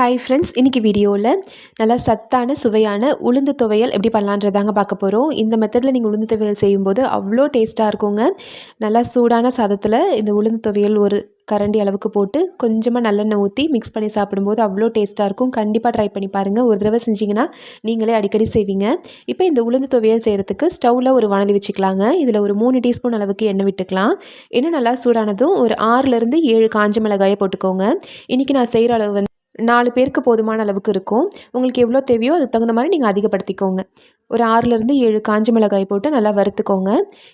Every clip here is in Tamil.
ஹாய் ஃப்ரெண்ட்ஸ் இன்றைக்கி வீடியோவில் நல்லா சத்தான சுவையான உளுந்து துவையல் எப்படி பண்ணலான்றதாங்க பார்க்க போகிறோம் இந்த மெத்தடில் நீங்கள் உளுந்து துவையல் செய்யும்போது அவ்வளோ டேஸ்ட்டாக இருக்குங்க. நல்லா சூடான சாதத்தில் இந்த உளுந்து துவையல் ஒரு கரண்டி அளவுக்கு போட்டு கொஞ்சமாக நல்லெண்ணெய் ஊற்றி மிக்ஸ் பண்ணி சாப்பிடும்போது அவ்வளோ டேஸ்ட்டாக இருக்கும். கண்டிப்பாக ட்ரை பண்ணி பாருங்கள் ஒரு தடவை செஞ்சிங்கன்னா நீங்களே அடிக்கடி செய்வீங்க. இப்போ இந்த உளுந்து துவையல் செய்கிறதுக்கு ஸ்டவ்வில் ஒரு வானலி வச்சுக்கலாங்க. இதில் ஒரு மூணு டீஸ்பூன் அளவுக்கு எண்ணெய் விட்டுக்கலாம். எண்ணெய் நல்லா சூடானதும் ஒரு ஆறுலேருந்து ஏழு காஞ்ச மிளகாயை போட்டுக்கோங்க. இன்றைக்கி நான் செய்கிற அளவு வந்து நாலு பேருக்கு போதுமான அளவுக்கு இருக்கும். உங்களுக்கு எவ்வளோ தேவையோ அதுக்கு தகுந்த மாதிரி நீங்கள் அதிகப்படுத்திக்கோங்க. ஒரு ஆறுலேருந்து ஏழு காஞ்ச மிளகாய் போட்டு நல்லா வறுத்துக்கோங்க.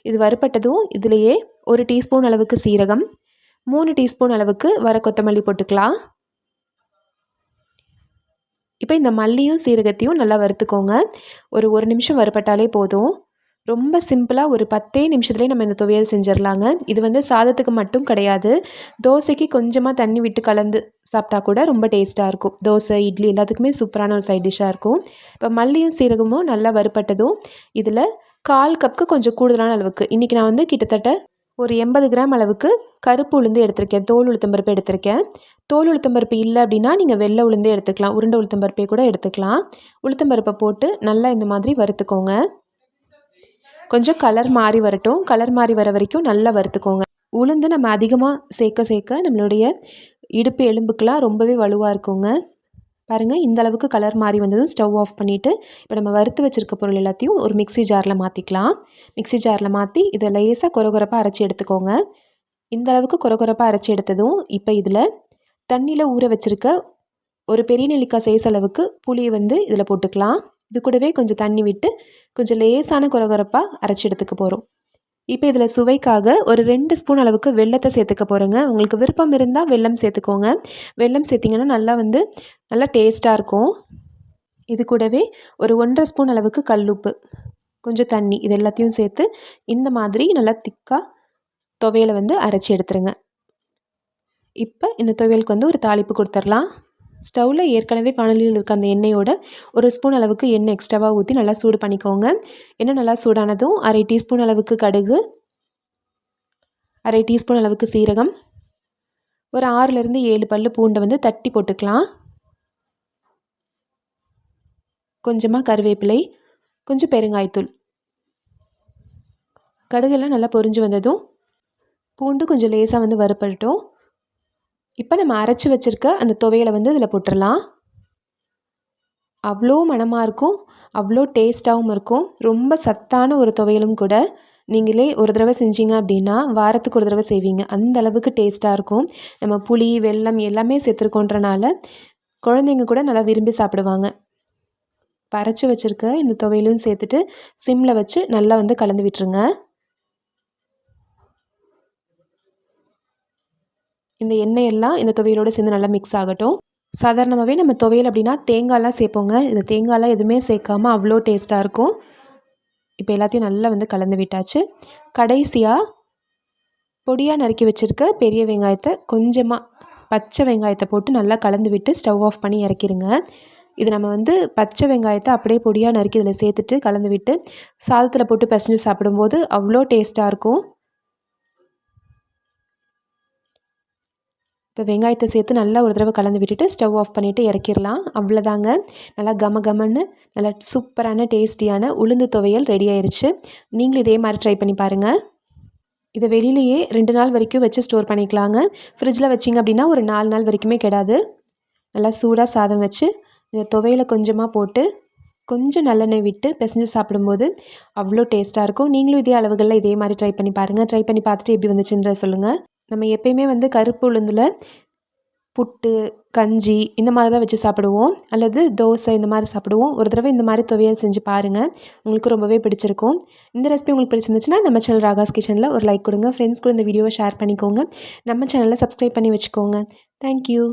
இது வறுப்பட்டதும் இதிலையே ஒரு டீஸ்பூன் அளவுக்கு சீரகம் மூணு டீஸ்பூன் அளவுக்கு வர கொத்தமல்லி போட்டுக்கலாம். இப்போ இந்த மல்லியும் சீரகத்தையும் நல்லா வறுத்துக்கோங்க. ஒரு ஒரு நிமிஷம் வறுப்பட்டாலே போதும். ரொம்ப சிம்பிளாக ஒரு பத்தே நிமிஷத்துலேயே நம்ம இந்த துவையல் செஞ்சிடலாங்க. இது வந்து சாதத்துக்கு மட்டும் கிடையாது. தோசைக்கு கொஞ்சமாக தண்ணி விட்டு கலந்து சாப்பிட்டா கூட ரொம்ப டேஸ்ட்டாக இருக்கும். தோசை இட்லி எல்லாத்துக்குமே சூப்பரான ஒரு சைட் டிஷ்ஷாக இருக்கும். இப்போ மல்லியும் சீரகமும் நல்லா வறுப்பட்டதும் இதில் கால் கப்புக்கு கொஞ்சம் கூடுதலான அளவுக்கு. இன்றைக்கி நான் வந்து கிட்டத்தட்ட ஒரு எண்பது கிராம் அளவுக்கு கருப்பு உளுந்து எடுத்திருக்கேன். தோல் உளுத்தம்பருப்பு எடுத்திருக்கேன். தோல் உளுத்தம்பருப்பு இல்லை அப்படின்னா நீங்கள் வெள்ளை உளுந்தே எடுத்துக்கலாம். உருண்டை உளுத்தம்பருப்பே கூட எடுத்துக்கலாம். உளுத்தம்பருப்பை போட்டு நல்லா இந்த மாதிரி வறுத்துக்கோங்க. கொஞ்சம் கலர் மாறி வரட்டும். கலர் மாறி வர வரைக்கும் நல்லா வறுத்துக்கோங்க. உளுந்து நம்ம அதிகமாக சேர்க்க சேர்க்க நம்மளுடைய இடுப்பு எலும்புக்கெலாம் ரொம்பவே வலுவாக இருக்குங்க. பாருங்கள் இந்த அளவுக்கு கலர் மாறி வந்ததும் ஸ்டவ் ஆஃப் பண்ணிவிட்டு இப்போ நம்ம வறுத்து வச்சுருக்க பொருள் எல்லாத்தையும் ஒரு மிக்சி ஜாரில் மாற்றிக்கலாம் மிக்சி ஜாரில் மாற்றி இதை லேசாக குறகுறப்பாக அரைச்சி எடுத்துக்கோங்க. இந்த அளவுக்கு குறகுறப்பாக அரைச்சி எடுத்ததும் இப்போ இதில் தண்ணியில் ஊற வச்சுருக்க ஒரு பெரிய நெல்லிக்காய் சைஸ் அளவுக்கு புளியை வந்து இதில் போட்டுக்கலாம். இது கூடவே கொஞ்சம் தண்ணி விட்டு கொஞ்சம் லேசான குறகுறப்பாக அரைச்சி எடுத்துக்க போகிறோம் இப்போ இதில் சுவைக்காக ஒரு ரெண்டு ஸ்பூன் அளவுக்கு வெள்ளத்தை சேர்த்துக்க போகிறேங்க உங்களுக்கு விருப்பம் இருந்தால் வெல்லம் சேர்த்துக்கோங்க. வெல்லம் சேர்த்திங்கன்னா நல்லா வந்து நல்லா டேஸ்ட்டாக இருக்கும். இது கூடவே ஒரு ஒன்றரை ஸ்பூன் அளவுக்கு கல்லுப்பு கொஞ்சம் தண்ணி இது எல்லாத்தையும் சேர்த்து இந்த மாதிரி நல்லா திக்காக துவையலை வந்து அரைச்சி எடுத்துருங்க. இப்போ இந்த துவையலுக்கு வந்து ஒரு தாளிப்பு கொடுத்துர்லாம் ஸ்டவ்வில் ஏற்கனவே வானலியில் இருக்க அந்த எண்ணெயோட ஒரு ஸ்பூன் அளவுக்கு எண்ணெய் எக்ஸ்ட்ராவாக ஊற்றி நல்லா சூடு பண்ணிக்கோங்க. எண்ணெய் நல்லா சூடானதும் அரை டீஸ்பூன் அளவுக்கு கடுகு அரை டீஸ்பூன் அளவுக்கு சீரகம் ஒரு ஆறுலேருந்து ஏழு பல் பூண்டை வந்து தட்டி போட்டுக்கலாம். கொஞ்சமாக கருவேப்பிலை கொஞ்சம் பெருங்காயத்தூள். கடுகெல்லாம் நல்லா பொரிஞ்சு வந்ததும் பூண்டு கொஞ்சம் லேசாக வந்து வறுப்படட்டும் இப்போ நம்ம அரைச்சி வச்சுருக்க அந்த துவையலை வந்து இதில் போட்டுடலாம் அவ்வளோ மனமாக இருக்கும் அவ்வளோ டேஸ்ட்டாகவும் இருக்கும் ரொம்ப சத்தான ஒரு துவையலும் கூட நீங்களே ஒரு தடவை செஞ்சீங்க அப்படின்னா வாரத்துக்கு ஒரு தடவை செய்வீங்க. அந்த அளவுக்கு டேஸ்ட்டாக இருக்கும். நம்ம புளி வெல்லம் எல்லாமே சேர்த்துருக்கோன்றனால குழந்தைங்க கூட நல்லா விரும்பி சாப்பிடுவாங்க. பறச்சு வச்சுருக்க இந்த துவையிலும் சேர்த்துட்டு சிம்மில் வச்சு நல்லா வந்து கலந்து விட்டுருங்க. இந்த எண்ணெய் எல்லாம் இந்த துவையலோடு சேர்ந்து நல்லா மிக்ஸ் ஆகட்டும். சாதாரணமாகவே நம்ம துவையல் அப்படின்னா தேங்காயெலாம் சேர்ப்போங்க. இந்த தேங்காயெலாம் எதுவுமே சேர்க்காமல் அவ்வளோ டேஸ்ட்டாக இருக்கும். இப்போ எல்லாத்தையும் நல்லா வந்து கலந்து விட்டாச்சு. கடைசியாக பொடியாக நறுக்கி வச்சுருக்க பெரிய வெங்காயத்தை கொஞ்சமாக பச்சை வெங்காயத்தை போட்டு நல்லா கலந்து விட்டு ஸ்டவ் ஆஃப் பண்ணி இறக்கிடுங்க இது நம்ம வந்து பச்சை வெங்காயத்தை அப்படியே பொடியாக நறுக்கி இதில் சேர்த்துட்டு கலந்து விட்டு சாதத்தில் போட்டு பிசைஞ்சு சாப்பிடும்போது அவ்வளோ டேஸ்ட்டாக இருக்கும். இப்போ வெங்காயத்தை சேர்த்து நல்லா ஒரு தடவை கலந்து விட்டுட்டு ஸ்டவ் ஆஃப் பண்ணிவிட்டு இறக்கிடலாம். அவ்வளோதாங்க. நல்லா கம கமன்னு நல்லா சூப்பரான டேஸ்டியான உளுந்து துவையல் ரெடி ஆயிடுச்சு நீங்களும் இதே மாதிரி ட்ரை பண்ணி பாருங்கள் இதை வெளியிலேயே ரெண்டு நாள் வரைக்கும் வச்சு ஸ்டோர் பண்ணிக்கலாங்க. ஃப்ரிட்ஜில் வச்சிங்க அப்படின்னா ஒரு நாலு நாள் வரைக்குமே கிடாது. நல்லா சூடாக சாதம் வச்சு இந்த துவையில் கொஞ்சமாக போட்டு கொஞ்சம் நல்லெண்ணெய் விட்டு பிசைஞ்சு சாப்பிடும்போது அவ்வளோ டேஸ்ட்டாக இருக்கும். நீங்களும் இதே அளவுகளில் இதே மாதிரி ட்ரை பண்ணி பாருங்கள் ட்ரை பண்ணி பார்த்துட்டு எப்படி வந்துச்சுன்ற சொல்லுங்கள் நம்ம எப்பயுமே வந்து கருப்பு உளுந்தில் புட்டு கஞ்சி இந்த மாதிரி தான் வச்சு சாப்பிடுவோம். அல்லது தோசை இந்த மாதிரி சாப்பிடுவோம். ஒரு தடவை இந்த மாதிரி துவையல் செஞ்சு பாருங்கள் உங்களுக்கு ரொம்பவே பிடிச்சிருக்கும். இந்த ரெசிபி உங்களுக்கு பிடிச்சிருந்துச்சுன்னா நம்ம சேனல் ராகாஸ் கிச்சனில் ஒரு லைக் கொடுங்க. ஃப்ரெண்ட்ஸ் கூட இந்த வீடியோவை ஷேர் பண்ணிக்கோங்க. நம்ம சேனலில் சப்ஸ்கிரைப் பண்ணி வச்சுக்கோங்க. தேங்க்யூ